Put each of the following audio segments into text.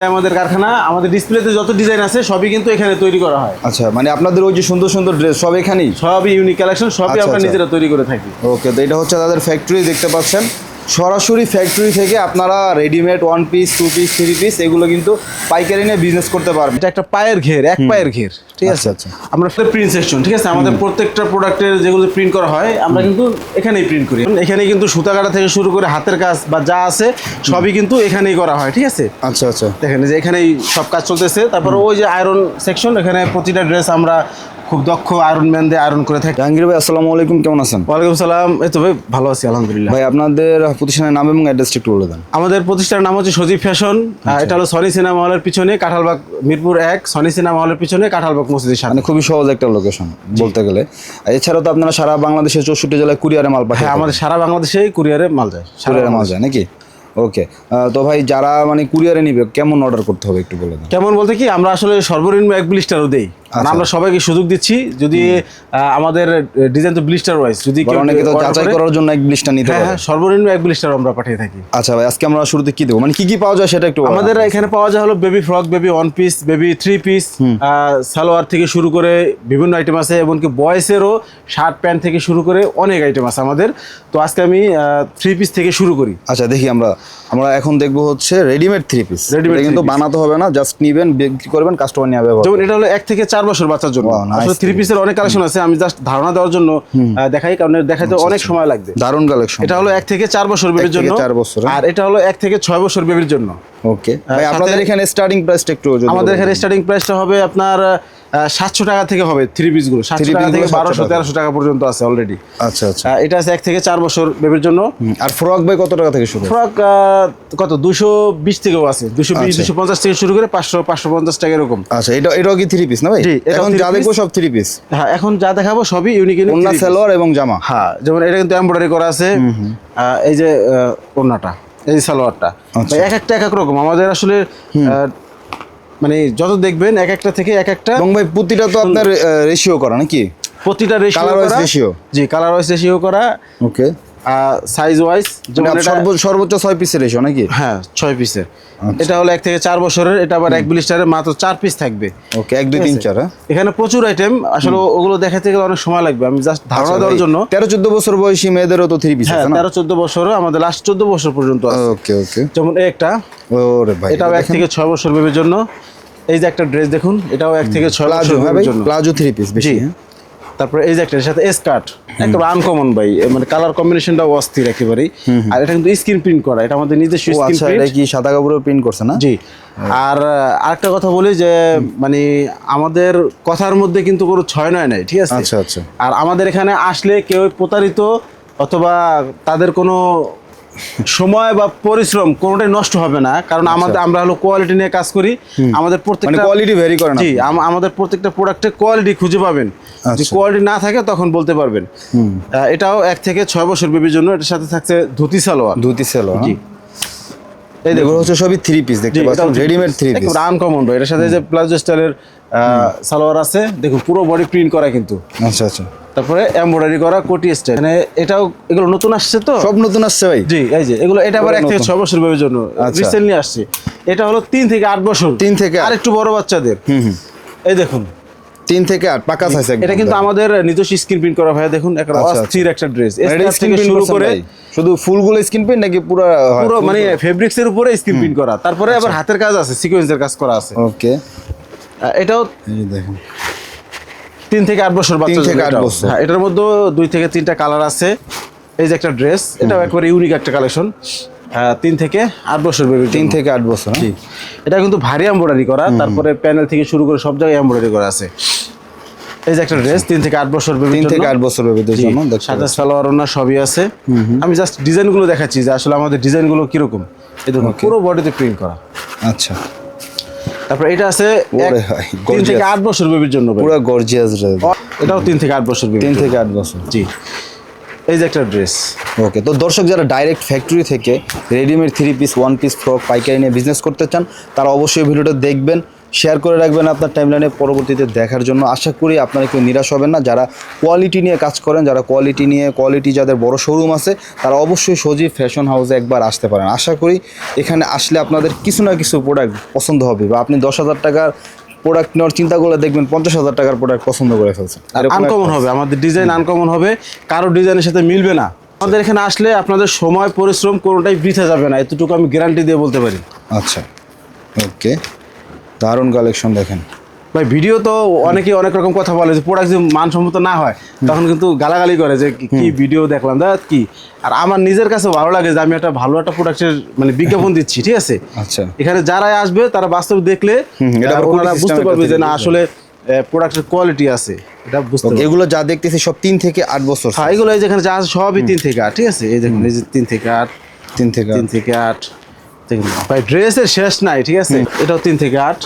আমাদের কারখানা আমাদের ডিসপ্লেতে যত ডিজাইন আছে সবই কিন্তু এখানে তৈরি করা হয়। আচ্ছা মানে আপনাদের ওই যে সুন্দর সুন্দর ড্রেস সব এখানেই? সবই ইউনিক কালেকশন সবই আচ্ছা, আমরা আচ্ছা। নিজেরা তৈরি করে থাকি। ওকে তো এটা হচ্ছে তাদের ফ্যাক্টরি দেখতে পাচ্ছেন। সরাসরি ফ্যাক্টরি থেকে আপনারা readymade one piece two piece three piece এগুলো কিন্তু পাইকারি নিয়ে বিজনেস করতে পারবেন। এটা একটা পায়ের ঘের এক পায়ের ঘের ঠিক আছে? আচ্ছা, আচ্ছা। আমরা প্রিন্ট সেকশন ঠিক আছে? আমাদের প্রত্যেকটা প্রোডাক্টের যেগুলো প্রিন্ট করা হয় আমরা কিন্তু এখানেই প্রিন্ট করি। এখানে কিন্তু সুতা কাটা থেকে শুরু করে হাতের কাজ বা যা আছে সবই কিন্তু এখানেই করা হয় ঠিক আছে? আচ্ছা আচ্ছা। দেখেন যে এখানেই সব কাজ চলতেছে তারপর ওই যে আয়রন সেকশন এখানে প্রতিটা ড্রেস আমরা খুব দক্ষ আয়রন ম্যান দিয়ে আয়রন করে থাকে। জাহাঙ্গীর ভাই আসসালামু আলাইকুম কেমন আছেন? ওয়ালাইকুম সালাম। এই তো ভাই ভালো আছি আলহামদুলিল্লাহ। ভাই আপনাদের প্রতিষ্ঠানের নাম এবং অ্যাড্রেসটা একটু বলে দেন। আমাদের প্রতিষ্ঠানের নাম হচ্ছে সজীব ফ্যাশন। আচ্ছা। এটা হলো সনি সিনেমা হলের পিছনে কাঁঠালবাগ মিরপুর এক সনি সিনেমা হলের পিছনে কাঁঠালবাগ মসজিদের সামনে। মানে খুবই সহজ একটা লোকেশন বলতে গেলে। এছাড়াও তো আপনারা সারা বাংলাদেশের চৌষট্টি জেলায় কুরিয়ারে মাল পাঠান হ্যাঁ আমাদের সারা বাংলাদেশেই কুরিয়ারে মাল যায় কুরিয়ারে মাল যায় নাকি? ওকে তো ভাই যারা মানে কুরিয়ারে নিবে কেমন অর্ডার করতে হবে একটু বলে দেন? কেমন বলতে কি আমরা আসলে সর্বনিম্ন এক ব্লিস্টারও দেই। আমরা সবাইকে সুযোগ দিচ্ছি যদি আমাদের ডিজাইন তো ব্লিস্টার ওয়াইজ যদি কেউ অনেকে তো যাচাই করার জন্য এক ব্লিস্টার নিতে হ্যাঁ হ্যাঁ সর্বনিম্ন এক ব্লিস্টার আমরা পাঠিয়ে থাকি। আচ্ছা ভাই আজকে আমরা শুরুতে কি দেবো? মানে কি কি পাওয়া যায় সেটা একটু আমাদের এখানে পাওয়া যায় হলো baby frock baby one piece baby three piece salwar থেকে শুরু করে বিভিন্ন আইটেম আছে এমনকি বয়েসেরও শার্ট প্যান্ট থেকে শুরু করে অনেক আইটেম আছে আমাদের। তো আজকে আমি থ্রি পিস থেকে শুরু করি। আচ্ছা দেখি আমরা আমরা এখন দেখব হচ্ছে রেডিমেড থ্রি পিস রেডিমেড কিন্তু বানাতে হবে না জাস্ট নিবেন বিক্রি করবেন কাস্টমার নিয়ে ব্যবহার যেমন এটা হলো এক থেকে চার বছর বাচ্চার জন্য। আসলে থ্রি পিসের অনেক কালেকশন আছে আমি জাস্ট ধারণা দেওয়ার জন্য দেখাই কারণ দেখাতে অনেক সময় লাগবে। দারুণ কালেকশন এটা হলো এক থেকে চার বছর বেবির জন্য চার বছর, হ্যাঁ। আর এটা হলো এক থেকে ছয় বছর বেবির জন্য। ওকে ভাই আপনাদের এখানে স্টার্টিং প্রাইসটা একটু আমাদের এখানে স্টার্টিং প্রাইসটা হবে আপনার সাতশো টাকা থেকে হবে থ্রি পিসগুলো। সাতশো টাকা থেকে গুলো 700 বারোশো তেরোশো টাকা পর্যন্ত আছে অলরেডি আচ্ছা আচ্ছা। এটা আছে এক থেকে চার বছর বেবির জন্য। আর ফ্রক ভাই কত টাকা থেকে শুরু? ফ্রক কত? দুশো বিশ থেকেও আছে। দুশো বিশ আচ্ছা। দুশো পঞ্চাশ থেকে শুরু করে পাঁচশো পাঁচশো পঞ্চাশ টাকা এরকম। আচ্ছা এটা এটাও কি থ্রি পিস না ভাই? এখন যা দেখব সব থ্রি পিস হ্যাঁ এখন যা দেখাবো সবই ইউনিক ইউনিক সালোয়ার এবং জামা। হ্যাঁ যেমন এটা কিন্তু এমব্রয়ডারি করা আছে। এই যে আহ, ওড়নাটা এই সালোয়ারটা। আচ্ছা। এক একটা এক এক রকম। আমাদের আসলে মানে যত দেখবেন এক একটা থেকে এক একটা। এবং ভাই প্রতিটা তো আপনার রেশিও করা নাকি? প্রতিটা রেশিও Colour wise ratio? জি কালার ওয়াইজ রেশিও করা। ওকে সাইজ ওয়াইজ এটা- সর্বোচ্চ ছয় পিসের রেশিও নাকি? হ্যাঁ ছয় পিসের আচ্ছা। এটা হলো এক থেকে চার বছরের এটা আবার এক ব্লিস্টারের মাত্র চার পিস থাকবে। ওকে এক দুই তিন? চার হ্যাঁ? এখানে প্রচুর আইটেম আসলে ওগুলো দেখাতে গেলে অনেক সময় লাগবে আমি জাস্ট ধারণা আচ্ছা, দেওয়ার জন্য। তেরো চোদ্দ বছর বয়সী মেয়েদেরও তো থ্রি পিস হ্যাঁ তেরো চোদ্দ বছরও আমাদের লাস্ট চোদ্দ বছর পর্যন্ত আছে। ওকে ওকে যেমন এই একটা ওরে ভাই এটাও এক থেকে ছয় বছর বেবির জন্য। এই যে একটা ড্রেস দেখুন এটাও এক থেকে ছয় প্লাজো প্লাজো থ্রি পিস বেশি হ্যাঁ? তারপরে এই যে একটা এর সাথে স্কার্ট একদম আনকমন ভাই। মানে কালার কম্বিনেশনটাও অস্থির একেবারেই। আর এটা কিন্তু স্ক্রিন প্রিন্ট করা এটা আমাদের নিজস্ব স্ক্রিন আচ্ছা এটা কি সাদা কাপড়ের প্রিন্ট করছে না? জি। আর আরেকটা কথা বলি যে মানে আমাদের কথার মধ্যে কিন্তু কোনো ছয় নয় নাই ঠিক আছে? আচ্ছা, আচ্ছা। আর আমাদের এখানে আসলে কেউ প্রতারিত অথবা তাদের কোনো সময় বা পরিশ্রম কোনোটাই নষ্ট হবে না কারণ আমাদের আমরা হলো কোয়ালিটি নিয়ে কাজ করি। আমাদের মানে প্রত্যেকটা কোয়ালিটি ভেরি করে জি আমাদের প্রত্যেকটা প্রোডাক্টে কোয়ালিটি খুঁজে পাবেন। যদি আচ্ছা। কোয়ালিটি না থাকে তখন বলতে পারবেন। এটাও এক থেকে ছয় বছর বেবির জন্য এটার সাথে থাকছে ধুতি সালোয়ার। ধুতি সেলো জি। এই এগুলো দেখুন হচ্ছে সবই থ্রি পিস দেখতে পাচ্ছেন? রেডিমেড থ্রি পিস আনকমন এটার সাথে যে প্লাজো স্টাইলের সালোয়ার আছে দেখুন পুরো বডি প্রিন্ট করা কিন্তু। আচ্ছা আচ্ছা। তারপরে এমব্রয়ডারি করা কোটি স্টাইল মানে এটাও এগুলো নতুন আসছে তো? সব নতুন আসছে ভাই। জি এই যে এগুলো এটা আবার এক থেকে ছয় বছর বেবির জন্য আচ্ছা। রিসেন্টলি আসছে। এটা হলো তিন থেকে আট বছর। তিন থেকে। আর একটু বড় বাচ্চাদের। এই দেখুন। তিন থেকে আট পাকা সাইজ এটা কিন্তু আমাদের নিজস্ব স্ক্রিন প্রিন্ট করা হয় দেখুন একটা আচ্ছা, আচ্ছা। অস্থির একটা ড্রেস এটা থেকে শুরু করে শুধু ফুলগুলো স্ক্রিন প্রিন্ট নাকি পুরো পুরো মানে ফেব্রিক্স এর উপরে স্ক্রিন প্রিন্ট করা। তারপরে আচ্ছা। আবার হাতের কাজ আছে সিকোয়েন্সের কাজ করা আছে। ওকে এটাও এই দেখেন। তিন থেকে আট বছর বাচ্চা থেকে আট বছর। হ্যাঁ এটার মধ্যে দুই থেকে তিনটা কালার আছে। এই যে একটা ড্রেস এটাও একবারে ইউনিক একটা কালেকশন তিন থেকে আট বছর বেবি তিন থেকে আট বছর হ্যাঁ? জি এটা কিন্তু ভারী এমব্রয়ডারি করা তারপরে প্যানেল থেকে শুরু করে সব জায়গায় এমব্রয়ডারি করা আছে। এই যে একটা ড্রেস তিন থেকে আট বছর বেবি তিন থেকে আট বছর বেবিদের জন্য দেখতে সাদা সালোয়ার ওনা সবই আছে। আমি জাস্ট ডিজাইনগুলো দেখাচ্ছি যে আসলে আমাদের ডিজাইনগুলো কীরকম। এই দেখুন পুরো বডিতে প্রিন্ট করা। আচ্ছা। তারপর এটা আছে তিন থেকে আট বছর বেবির জন্য পুরো গর্জিয়াস এটাও তিন থেকে আট বছর তিন থেকে আট বছর। জি। এই যে একটা ড্রেস ওকে তো দর্শক যারা ডাইরেক্ট ফ্যাক্টরি থেকে readymade three piece one piece frock পাইকারি নিয়ে বিজনেস করতে চান তারা অবশ্যই ভিডিওটা দেখবেন। শেয়ার করে রাখবেন আপনার টাইমলাইনে পরবর্তীতে দেখার জন্য। আশা করি আপনারা কেউ নিরাশ হবেন না। যারা কোয়ালিটি নিয়ে কাজ করেন যারা কোয়ালিটি নিয়ে কোয়ালিটি যাদের বড় শোরুম আছে তারা অবশ্যই সজীব ফ্যাশন হাউসে একবার আসতে পারেন। আশা করি এখানে আসলে আপনাদের কিছু না কিছু প্রোডাক্ট পছন্দ হবে বা আপনি দশ হাজার টাকার প্রোডাক্ট নেওয়ার চিন্তা করলে দেখবেন পঞ্চাশ হাজার টাকার প্রোডাক্ট পছন্দ করে ফেলছেন। আর আনকমন হবে আমাদের ডিজাইন আনকমন হবে কারও ডিজাইনের সাথে মিলবে না। আমাদের এখানে আসলে আপনাদের সময় পরিশ্রম কোনোটাই বৃথা যাবে না। এতটুকু আমি গ্যারান্টি দিয়ে বলতে পারি। আচ্ছা ওকে দারুণ কালেকশন দেখেন। ভাই ভিডিও তো অনেকে অনেক রকম কথা বলে যে প্রোডাক্ট যদি মানসম্মত না হয় তখন কিন্তু গালাগালি করে যে কি- ভিডিও দেখলাম দেখ কি। আর আমার নিজের কাছে ভালো লাগে যে আমি একটা ভালো একটা প্রোডাক্টের মানে বিজ্ঞাপন দিচ্ছি ঠিক আছে? আচ্ছা। এখানে যারাই আসবে তারা বাস্তব দেখলে ওনারা বুঝতে পারবে যে না। আসলে প্রোডাক্টের কোয়ালিটি আছে এটা বুঝতে এগুলো যা দেখতেছি সব তিন থেকে আট বছর হ্যাঁ এগুলো এই যেখানে যা আছে সবই তিন থেকে আট ঠিক আছে? এই দেখুন এই যে তিন থেকে আট তিন থেকে তিন থেকে আট। ভাই ড্রেসের শেষ নাই ঠিক আছে? এটাও তিন থেকে আট।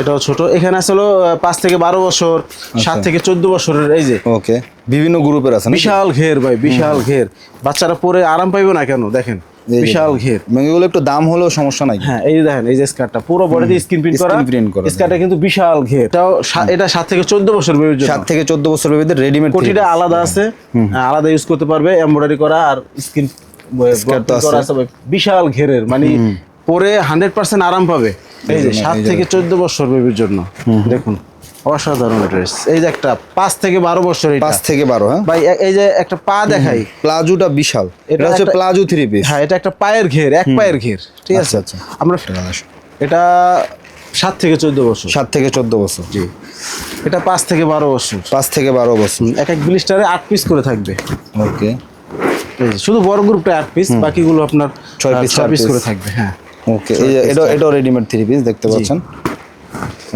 এটাও ছোট। এখানে আসলে পাঁচ থেকে বারো বছর সাত থেকে চোদ্দ বছরের এই যে। ওকে। বিভিন্ন গ্রুপের আছে বিশাল ঘের ভাই বিশাল ঘের। বাচ্চারা পরে আরাম পাইবে না কেন? দেখেন বিশাল ঘের। এবং এগুলো একটু দাম হলেও সমস্যা নাই। হ্যাঁ এই দেখেন এই যে স্কার্টটা। পুরো বডিতে স্ক্রিন প্রিন্ট করা। Print করা, স্কার্টটা কিন্তু বিশাল ঘের। এটাও এটা সাত থেকে চোদ্দ বছর বেবির জন্য। সাত থেকে চোদ্দ বছর বেবিদের রেডিমেড কোটিটা আলাদা আছে। আলাদা ইউজ করতে পারবে এমব্রয়ডারি করা আর স্ক্রিন আছে। ভাই। বিশাল ঘেরের মানে পরে হান্ড্রেড পার্সেন্ট আরাম পাবে। এই যে সাত থেকে চোদ্দ বছর বেবির জন্য। দেখুন অসাধারণ ড্রেস এই যে একটা পাঁচ থেকে বারো বছর পাঁচ থেকে বারো হ্যাঁ? ভাই এই যে একটা পা দেখাই। প্লাজোটা বিশাল। এটা হচ্ছে প্লাজো থ্রি পিস হ্যাঁ এটা একটা পায়ের ঘের এক পায়ের ঘের। ঠিক আছে? আচ্ছা, আচ্ছা। আমরা এটা সাত থেকে চোদ্দ বছর। সাত থেকে চোদ্দ বছর। জি। এটা পাঁচ থেকে বারো বছর। পাঁচ থেকে বারো বছর। এক এক ব্লিস্টারে আট পিস করে থাকবে। ওকে শুধু বড় গ্রুপটা আট পিস বাকিগুলো আপনার ছয় পিস ছয় পিস করে থাকবে হ্যাঁ। ওকে এই এটা এটাও রেডিমেড থ্রি পিস দেখতে পাচ্ছেন?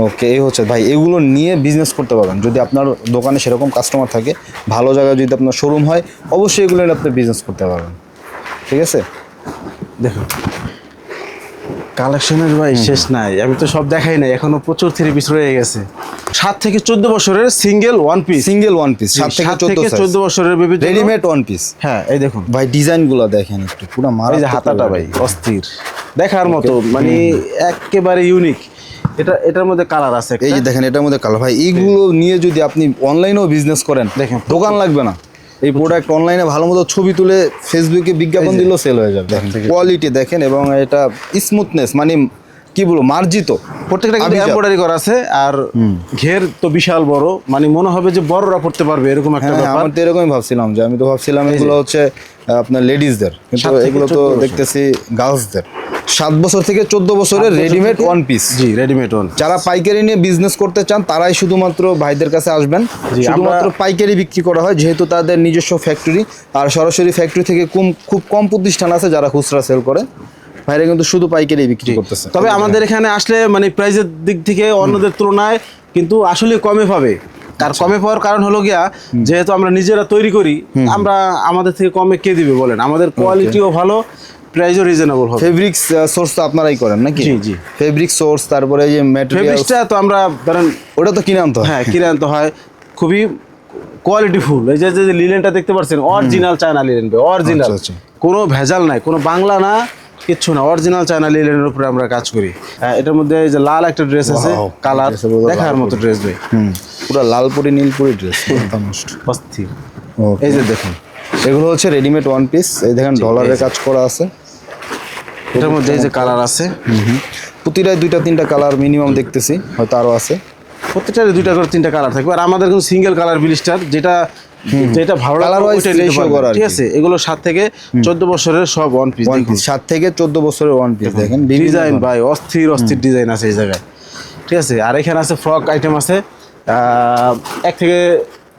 ওকে এই হচ্ছে ভাই এগুলো নিয়ে বিজনেস করতে পারবেন। যদি আপনার দোকানে সেরকম কাস্টমার থাকে ভালো জায়গায় যদি আপনার শোরুম হয় অবশ্যই এগুলো নিয়ে আপনি বিজনেস করতে পারবেন। ঠিক আছে? দেখুন। কালেকশনের ভাই শেষ নাই। আমি তো সব দেখাই নাই এখনও প্রচুর থ্রি পিস রয়ে গেছে। সাত থেকে চোদ্দ বছরের single one piece single one piece সাত থেকে চোদ্দ বছরের বেবি রেডিমেড ওয়ান পিস হ্যাঁ এই দেখুন। ভাই ডিজাইনগুলো দেখেন একটু পুরো মারা হাতাটা ভাই অস্থির। দেখার মতো মানে একেবারে ইউনিক এটা এটার মধ্যে কালার আছে এই যে দেখেন এটার মধ্যে কালার ভাই এইগুলো নিয়ে যদি আপনি অনলাইনেও বিজনেস করেন দেখেন, দোকান লাগবে না। এই প্রোডাক্ট অনলাইনে ভালো মতো ছবি তুলে ফেসবুকে বিজ্ঞাপন দিলেও সেল হয়ে যাবে। দেখেন কোয়ালিটি দেখেন এবং এটা স্মুথনেস মানে কি বলব মার্জিত। প্রত্যেকটা কিন্তু এমব্রয়ডারি করা আছে আর ঘের তো বিশাল বড়। মানে মনে হবে যে বড়রা পড়তে পারবে এরকম একটা হ্যাঁ ব্যাপার। আমার তো এরকমই ভাবছিলাম যে আমি তো ভাবছিলাম এগুলো হচ্ছে আপনার লেডিসদের কিন্তু এগুলো তো দেখতেছি গার্লসদের সাত বছর থেকে চোদ্দ বছরের রেডিমেড ওয়ান পিস জি রেডিমেড ওয়ান যারা পাইকারি নিয়ে বিজনেস করতে চান তারাই শুধুমাত্র ভাইদের কাছে আসবেন। শুধুমাত্র পাইকারি বিক্রি করা হয় যেহেতু তাদের নিজস্ব ফ্যাক্টরি আর সরাসরি ফ্যাক্টরি থেকে কম খুব কম প্রতিষ্ঠান আছে যারা খুচরা সেল করে। ভাইরা কিন্তু শুধু পাইকারি বিক্রি করতেছে? তবে আমাদের এখানে আসলে মানে প্রাইজের দিক থেকে অন্যদের তুলনায় কিন্তু আসলে কমে পাবে। তার কমে পাওয়ার কারণ হলো গিয়া যেহেতু আমরা নিজেরা তৈরি করি আমরা আমাদের থেকে কমে কে দিবে বলেন? আমাদের কোয়ালিটিও ভালো প্রাইসও রিজনেবল হবে। ফেব্রিক্স সোর্স তো আপনারাই করেন নাকি? জি, জি। ফেব্রিক সোর্স তারপরে যে ম্যাটেরিয়াল ফেব্রিক্সটা তো আমরা ধরেন ওটা তো কিনে আনতে হয়। হ্যাঁ কিনে আনতে হয়। খুবই কোয়ালিটি ফুল এই যে লিলেনটা দেখতে পাচ্ছেন অরিজিনাল চায়না লিলেন অরিজিনাল আচ্ছা, আচ্ছা। কোনো ভেজাল নাই কোনো বাংলা না। কিচ্ছু না। অরিজিনাল চায়না লিলেনের উপরে আমরা কাজ করি। হ্যাঁ, এটার মধ্যে এই যে লাল একটা ড্রেস আছে কালার দেখার মতো ড্রেস ভাই। হুম। পুরো লালপুরি নীলপুরি ড্রেস অস্থির। এই যে দেখুন এগুলো হচ্ছে রেডিমেড ওয়ান পিস এই দেখেন ডলারের কাজ করা আছে। এটার মধ্যে এই যে কালার আছে। প্রতিটায় দুইটা তিনটা কালার মিনিমাম দেখতেছি হয়তো আরও আছে। প্রত্যেকটারে দুইটা করে তিনটা কালার থাকবে। আর আমাদের কিন্তু সিঙ্গেল কালার ব্লিস্টার যেটা যেটা ভালো করা ঠিক আছে এগুলো সাত থেকে চোদ্দ বছরের সব ওয়ান পিস ওয়ান পিস সাত থেকে চোদ্দ বছরের ওয়ান পিস দেখেন। ডিজাইন ভাই অস্থির অস্থির ডিজাইন আছে এই জায়গায়। ঠিক আছে আর এখানে আছে ফ্রক আইটেম আছে এক থেকে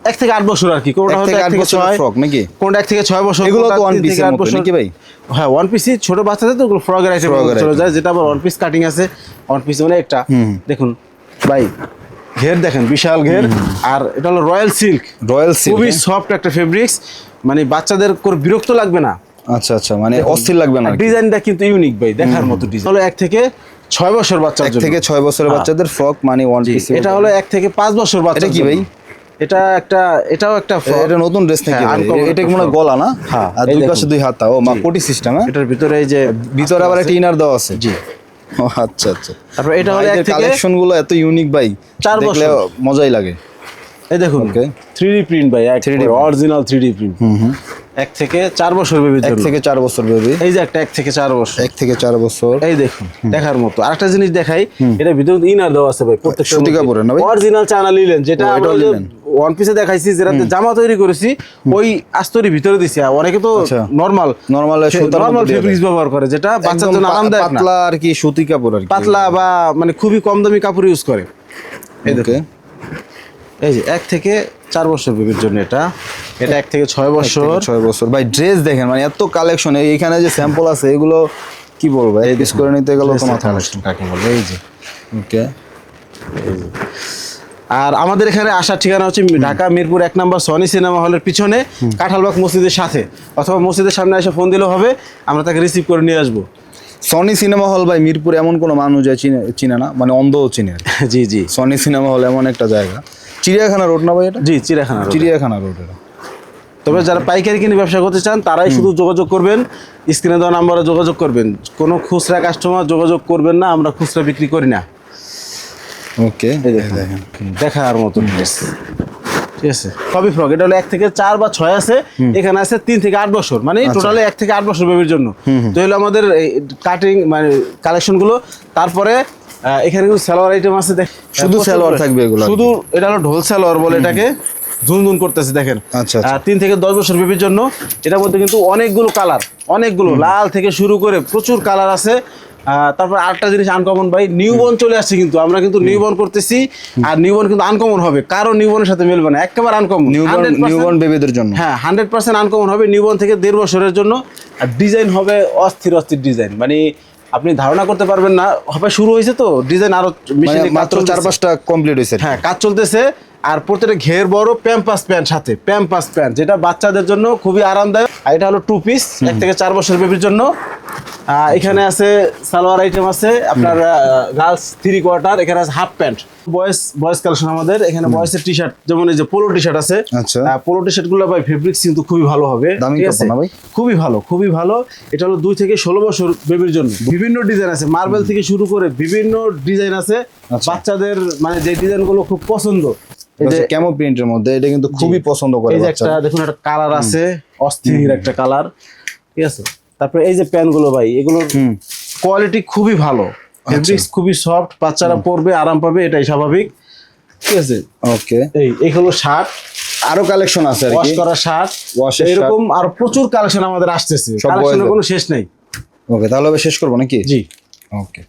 এক থেকে আট বছর আর কি। কোনটা এক থেকে এক থেকে ছয় ফ্রক নাকি? কোনটা এক থেকে ছয় বছর এগুলো তো থেকে এর আট বছর। নাকি ভাই? হ্যাঁ ওয়ান পিসই ছোট বাচ্চাদের তো ওগুলো ফ্রকের আইটেম চলে যায় যেটা আবার ওয়ান পিস কাটিং আছে ওয়ান পিস মানে একটা। দেখুন ভাই ঘের দেখেন বিশাল ঘের। আর এটা হলো রয়্যাল সিল্ক। রয়্যাল সিল্ক খুবই সফট একটা ফেব্রিক্স মানে বাচ্চাদের কোনো বিরক্ত লাগবে না। আচ্ছা আচ্ছা মানে অস্থির লাগবে না ডিজাইনটা কিন্তু ইউনিক ভাই দেখার মতো ডিজাইন হলো এক থেকে ছয় বছর বাচ্চার এক জন্য। থেকে ছয় বছরের হ্যাঁ। বাচ্চাদের ফ্রক মানে ওয়ান পিস এটা হলো এক থেকে পাঁচ বছর বাচ্চা এটা কি ভাই? এটা একটা এটাও একটা। এটা নতুন ড্রেস নাকি হ্যাঁ, এটা কি মনে হয় গলা না? হ্যাঁ, আর দুই। পাশে দুই হাতা। ও মা কোটি সিস্টেম হ্যাঁ? এটার ভিতরে এই যে ভিতরে আবার একটা ইনার দেওয়া আছে। জি। আচ্ছা আচ্ছা। তারপর এটা হলো এক থেকে কালেকশনগুলো এত ইউনিক ভাই চার বছর। মজাই লাগে। এই দেখুন. থ্রি ডি প্রিন্ট ভাই এক 3D original three D print হুম হুম। এক থেকে চার বছর বেবির এক থেকে চার বছর বেবি এই যে একটা এক থেকে চার বছর। এক থেকে চার বছর। এই দেখুন দেখার মতো। আরেকটা জিনিস দেখাই এটা ভিতরে ইনার দেওয়া আছে ভাই প্রত্যেক সুতি কাপড়ের না ভাই? অরিজিনাল চায়না লিলেন যেটা যে। ওয়ান পিসে দেখাইছি যেটাতে জামা তৈরি করেছি ওই আস্তরি ভিতরে দিছি। অনেকে তো। নরমাল নর্মাল নরমাল ফেব্রিক্স ব্যবহার করে যেটা বাচ্চার জন্য আরামদায়ক পাতলা আর কি সুতি কাপড় আর কি। পাতলা বা মানে খুবই কম দামি কাপড় ইউজ করে। এই দেখুন এই যে এক থেকে চার বছর বেবির জন্য এটা। এটা এক থেকে ছয় বছর। ছয় বছর। ভাই ড্রেস দেখেন মানে এত কালেকশন এইখানে যে স্যাম্পল আছে এগুলো কি বলব? এই পিস করে নিতে গেলে তো মাথা নষ্ট। কাকে বলব এই যে। ওকে আর আমাদের এখানে আসার ঠিকানা হচ্ছে ঢাকা মিরপুর এক নম্বর সনি সিনেমা হলের পিছনে কাঁঠালবাগ মসজিদের সাথে। অথবা মসজিদের সামনে এসে ফোন দিলেও হবে আমরা তাকে রিসিভ করে নিয়ে আসব। সনি সিনেমা হল ভাই মিরপুর এমন কোনো মানুষ যায় চিনে চিনে না মানে অন্ধও চিনে। জি জি। সনি সিনেমা হল এমন একটা জায়গা। চিড়িয়াখানা রোড না ভাই এটা? জি চিড়িয়াখানা চিড়িয়াখানা রোড এটা। তবে যারা পাইকারি কিনে ব্যবসা করতে চান তারাই শুধু যোগাযোগ করবেন স্ক্রিনে দেওয়া নাম্বারে যোগাযোগ করবেন। কোনো খুচরা কাস্টমার যোগাযোগ করবেন না আমরা খুচরা বিক্রি করি না। ওকে দেখার মতো ঠিক আছে? সবই ফ্রক এটা হলো এক থেকে চার বা ছয় আছে এখানে আছে তিন থেকে আট বছর মানে টোটালি এক থেকে আট বছর বেবির জন্য। তো হলো আমাদের কাটিং মানে কালেকশনগুলো তারপরে এখানে কিন্তু সালোয়ার আইটেম আছে দেখ শুধু সালোয়ার থাকবে এগুলো শুধু এটা হলো ঢোল সালোয়ার বলে এটাকে ধুন করতেছে দেখেন। আচ্ছা, আচ্ছা। তিন থেকে দশ বছর বেবির জন্য। এটার মধ্যে কিন্তু অনেকগুলো কালার অনেকগুলো লাল থেকে শুরু করে প্রচুর কালার আছে। তারপর আরেকটা জিনিস আনকমন ভাই নিউবর্ন চলে আসছে কিন্তু। আমরা কিন্তু নিউবর্ন করতেছি আর নিউবর্ন কিন্তু আনকমন হবে। কারও নিউবর্নের সাথে মিলবে না একেবারে আনকমন নিউবর্ন নিউবর্ন বেবিদের জন্য। হ্যাঁ হান্ড্রেড পার্সেন্ট আনকমন হবে নিউবর্ন থেকে দেড় বছরের জন্য। আর ডিজাইন হবে অস্থির অস্থির ডিজাইন মানে আপনি ধারণা করতে পারবেন না হবে শুরু হয়েছে তো ডিজাইন আরও মানে মেশিনে মাত্র চার পাঁচটা কমপ্লিট হয়েছে হ্যাঁ কাজ চলতেছে। আর প্রত্যেকটা ঘের বড় প্যাম্পাস প্যান্ট সাথে প্যাম্পাস প্যান্ট যেটা বাচ্চাদের জন্য খুবই আরামদায়ক। আর এটা হলো টু পিস এক থেকে চার বছর বেবির জন্য। আহ, এখানে আছে সালোয়ার আইটেম আছে আপনার গার্লস থ্রি কোয়ার্টার এখানে আছে half pant boys boys collection আমাদের এখানে বয়েসের টি শার্ট যেমন এই যে পোলো টি শার্ট আছে আচ্ছা। পোলো টি শার্টগুলো ভাই ফেব্রিক্স কিন্তু খুবই ভালো হবে? খুবই ভালো খুবই ভালো। এটা হলো দুই থেকে ষোলো বছর বেবির জন্য। বিভিন্ন ডিজাইন আছে। মার্বেল থেকে শুরু করে বিভিন্ন ডিজাইন আছে। আচ্ছা। বাচ্চাদের মানে যে ডিজাইনগুলো খুব পছন্দ ক্যামো প্রিন্টের মধ্যে এটা কিন্তু খুবই পছন্দ করে বাচ্চারা। দেখুন একটা কালার আছে অস্থির একটা কালার ঠিক আছে? তারপরে এই যে ভাই এগুলোর কোয়ালিটি খুবই ভালো। ফেব্রিক্স খুবই সফট বাচ্চারা পরবে আরাম পাবে এটাই স্বাভাবিক। ঠিক আছে? ওকে। এই এই হলো শার্ট আরও কালেকশন আছে আর ওয়াশ করা শার্ট এরকম আর প্রচুর কালেকশন আমাদের আসতেছে। কালেকশনের কোনো শেষ নেই। ওকে তাহলে শেষ করব নাকি? জি। ওকে।